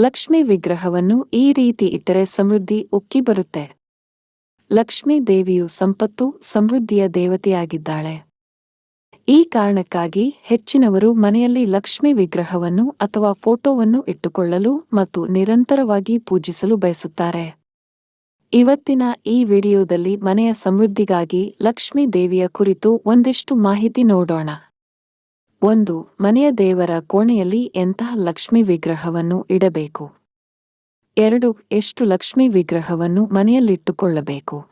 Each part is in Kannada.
ಲಕ್ಷ್ಮಿ ವಿಗ್ರಹವನ್ನು ಈ ರೀತಿ ಇಟ್ಟರೆ ಸಮೃದ್ಧಿ ಉಕ್ಕಿ ಬರುತ್ತೆ. ಲಕ್ಷ್ಮೀ ದೇವಿಯು ಸಂಪತ್ತು, ಸಮೃದ್ಧಿಯ ದೇವತೆಯಾಗಿದ್ದಾಳೆ. ಈ ಕಾರಣಕ್ಕಾಗಿ ಹೆಚ್ಚಿನವರು ಮನೆಯಲ್ಲಿ ಲಕ್ಷ್ಮಿ ವಿಗ್ರಹವನ್ನು ಅಥವಾ ಫೋಟೋವನ್ನು ಇಟ್ಟುಕೊಳ್ಳಲು ಮತ್ತು ನಿರಂತರವಾಗಿ ಪೂಜಿಸಲು ಬಯಸುತ್ತಾರೆ. ಇವತ್ತಿನ ಈ ವಿಡಿಯೋದಲ್ಲಿ ಮನೆಯ ಸಮೃದ್ಧಿಗಾಗಿ ಲಕ್ಷ್ಮೀ ದೇವಿಯ ಕುರಿತು ಒಂದಿಷ್ಟು ಮಾಹಿತಿ ನೋಡೋಣ. ಒಂದು, ಮನೆಯ ದೇವರ ಕೋಣೆಯಲ್ಲಿ ಎಂತಹ ಲಕ್ಷ್ಮಿ ವಿಗ್ರಹವನ್ನು ಇಡಬೇಕು? ಎರಡು, ಎಷ್ಟು ಲಕ್ಷ್ಮಿ ವಿಗ್ರಹವನ್ನು ಮನೆಯಲ್ಲಿಟ್ಟುಕೊಳ್ಳಬೇಕು?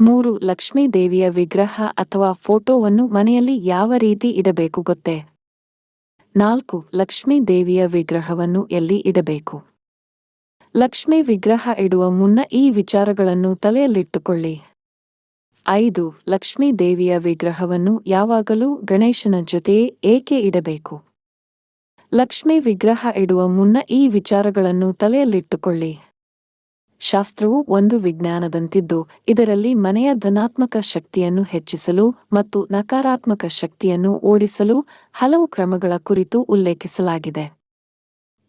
ಮೂರು, ಲಕ್ಷ್ಮೀ ದೇವಿಯ ವಿಗ್ರಹ ಅಥವಾ ಫೋಟೋವನ್ನು ಮನೆಯಲ್ಲಿ ಯಾವ ರೀತಿ ಇಡಬೇಕು ಗೊತ್ತೇ? ನಾಲ್ಕು, ಲಕ್ಷ್ಮೀ ದೇವಿಯ ವಿಗ್ರಹವನ್ನು ಎಲ್ಲಿ ಇಡಬೇಕು? ಲಕ್ಷ್ಮೀ ವಿಗ್ರಹ ಇಡುವ ಮುನ್ನ ಈ ವಿಚಾರಗಳನ್ನು ತಲೆಯಲ್ಲಿಟ್ಟುಕೊಳ್ಳಿ. ಐದು, ಲಕ್ಷ್ಮೀ ದೇವಿಯ ವಿಗ್ರಹವನ್ನು ಯಾವಾಗಲೂ ಗಣೇಶನ ಜೊತೆಯೇ ಏಕೆ ಇಡಬೇಕು? ಲಕ್ಷ್ಮೀ ವಿಗ್ರಹ ಇಡುವ ಮುನ್ನ ಈ ವಿಚಾರಗಳನ್ನು ತಲೆಯಲ್ಲಿಟ್ಟುಕೊಳ್ಳಿ. ಶಾಸ್ತ್ರವು ಒಂದು ವಿಜ್ಞಾನದಂತಿದ್ದು, ಇದರಲ್ಲಿ ಮನೆಯ ಧನಾತ್ಮಕ ಶಕ್ತಿಯನ್ನು ಹೆಚ್ಚಿಸಲು ಮತ್ತು ನಕಾರಾತ್ಮಕ ಶಕ್ತಿಯನ್ನು ಓಡಿಸಲು ಹಲವು ಕ್ರಮಗಳ ಕುರಿತು ಉಲ್ಲೇಖಿಸಲಾಗಿದೆ.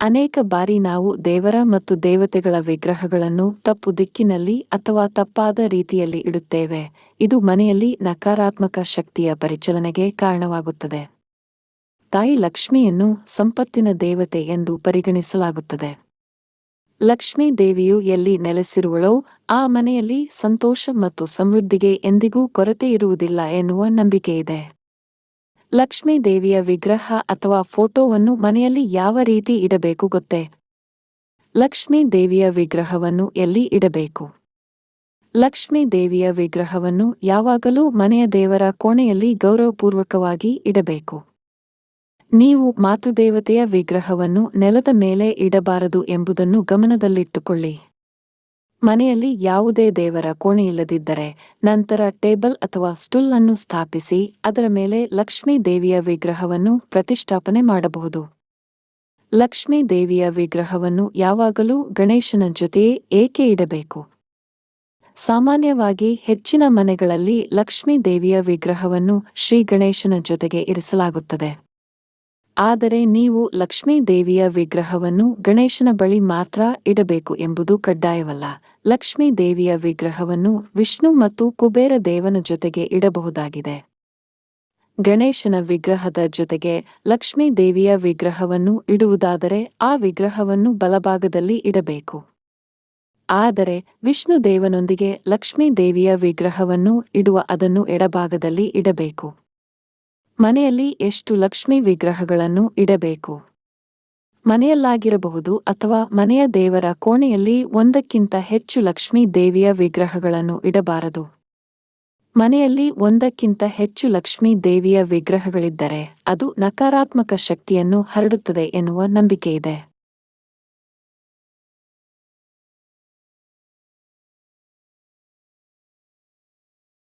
ಅನೇಕ ಬಾರಿ ನಾವು ದೇವರ ಮತ್ತು ದೇವತೆಗಳ ವಿಗ್ರಹಗಳನ್ನು ತಪ್ಪು ದಿಕ್ಕಿನಲ್ಲಿ ಅಥವಾ ತಪ್ಪಾದ ರೀತಿಯಲ್ಲಿ ಇಡುತ್ತೇವೆ. ಇದು ಮನೆಯಲ್ಲಿ ನಕಾರಾತ್ಮಕ ಶಕ್ತಿಯ ಪರಿಚಲನೆಗೆ ಕಾರಣವಾಗುತ್ತದೆ. ತಾಯಿ ಲಕ್ಷ್ಮಿಯನ್ನು ಸಂಪತ್ತಿನ ದೇವತೆ ಎಂದು ಪರಿಗಣಿಸಲಾಗುತ್ತದೆ. ಲಕ್ಷ್ಮೀ ದೇವಿಯು ಎಲ್ಲಿ ನೆಲೆಸಿರುವಳೋ ಆ ಮನೆಯಲ್ಲಿ ಸಂತೋಷ ಮತ್ತು ಸಮೃದ್ಧಿಗೆ ಎಂದಿಗೂ ಕೊರತೆ ಇರುವುದಿಲ್ಲ ಎನ್ನುವ ನಂಬಿಕೆಯಿದೆ. ಲಕ್ಷ್ಮೀ ದೇವಿಯ ವಿಗ್ರಹ ಅಥವಾ ಫೋಟೋವನ್ನು ಮನೆಯಲ್ಲಿ ಯಾವ ರೀತಿ ಇಡಬೇಕು ಗೊತ್ತೇ? ಲಕ್ಷ್ಮೀ ದೇವಿಯ ವಿಗ್ರಹವನ್ನು ಎಲ್ಲಿ ಇಡಬೇಕು? ಲಕ್ಷ್ಮೀ ದೇವಿಯ ವಿಗ್ರಹವನ್ನು ಯಾವಾಗಲೂ ಮನೆಯ ದೇವರ ಕೋಣೆಯಲ್ಲಿ ಗೌರವಪೂರ್ವಕವಾಗಿ ಇಡಬೇಕು. ನೀವು ಮಾತೃದೇವತೆಯ ವಿಗ್ರಹವನ್ನು ನೆಲದ ಮೇಲೆ ಇಡಬಾರದು ಎಂಬುದನ್ನು ಗಮನದಲ್ಲಿಟ್ಟುಕೊಳ್ಳಿ. ಮನೆಯಲ್ಲಿ ಯಾವುದೇ ದೇವರ ಕೋಣೆಯಿಲ್ಲದಿದ್ದರೆ ನಂತರ ಟೇಬಲ್ ಅಥವಾ ಸ್ಟುಲ್ ಅನ್ನು ಸ್ಥಾಪಿಸಿ ಅದರ ಮೇಲೆ ಲಕ್ಷ್ಮೀ ದೇವಿಯ ವಿಗ್ರಹವನ್ನು ಪ್ರತಿಷ್ಠಾಪನೆ ಮಾಡಬಹುದು. ಲಕ್ಷ್ಮೀ ದೇವಿಯ ವಿಗ್ರಹವನ್ನು ಯಾವಾಗಲೂ ಗಣೇಶನ ಜೊತೆಯೇ ಏಕೆ ಇಡಬೇಕು? ಸಾಮಾನ್ಯವಾಗಿ ಹೆಚ್ಚಿನ ಮನೆಗಳಲ್ಲಿ ಲಕ್ಷ್ಮೀ ದೇವಿಯ ವಿಗ್ರಹವನ್ನು ಶ್ರೀ ಗಣೇಶನ ಜೊತೆಗೆ ಇರಿಸಲಾಗುತ್ತದೆ. ಆದರೆ ನೀವು ಲಕ್ಷ್ಮೀ ದೇವಿಯ ವಿಗ್ರಹವನ್ನು ಗಣೇಶನ ಬಳಿ ಮಾತ್ರ ಇಡಬೇಕು ಎಂಬುದು ಕಡ್ಡಾಯವಲ್ಲ. ಲಕ್ಷ್ಮೀ ದೇವಿಯ ವಿಗ್ರಹವನ್ನು ವಿಷ್ಣು ಮತ್ತು ಕುಬೇರ ದೇವನ ಜೊತೆಗೆ ಇಡಬಹುದಾಗಿದೆ. ಗಣೇಶನ ವಿಗ್ರಹದ ಜೊತೆಗೆ ಲಕ್ಷ್ಮೀ ದೇವಿಯ ವಿಗ್ರಹವನ್ನು ಇಡುವುದಾದರೆ ಆ ವಿಗ್ರಹವನ್ನು ಬಲಭಾಗದಲ್ಲಿ ಇಡಬೇಕು. ಆದರೆ ವಿಷ್ಣು ದೇವನೊಂದಿಗೆ ಲಕ್ಷ್ಮೀ ದೇವಿಯ ವಿಗ್ರಹವನ್ನು ಇಡುವ ಅದನ್ನು ಎಡಭಾಗದಲ್ಲಿ ಇಡಬೇಕು. ಮನೆಯಲ್ಲಿ ಎಷ್ಟು ಲಕ್ಷ್ಮಿ ವಿಗ್ರಹಗಳನ್ನು ಇಡಬೇಕು? ಮನೆಯಲ್ಲಾಗಿರಬಹುದು ಅಥವಾ ಮನೆಯ ದೇವರ ಕೋಣೆಯಲ್ಲಿ ಒಂದಕ್ಕಿಂತ ಹೆಚ್ಚು ಲಕ್ಷ್ಮೀ ದೇವಿಯ ವಿಗ್ರಹಗಳನ್ನು ಇಡಬಾರದು. ಮನೆಯಲ್ಲಿ ಒಂದಕ್ಕಿಂತ ಹೆಚ್ಚು ಲಕ್ಷ್ಮೀ ದೇವಿಯ ವಿಗ್ರಹಗಳಿದ್ದರೆ ಅದು ನಕಾರಾತ್ಮಕ ಶಕ್ತಿಯನ್ನು ಹರಡುತ್ತದೆ ಎನ್ನುವ ನಂಬಿಕೆಯಿದೆ.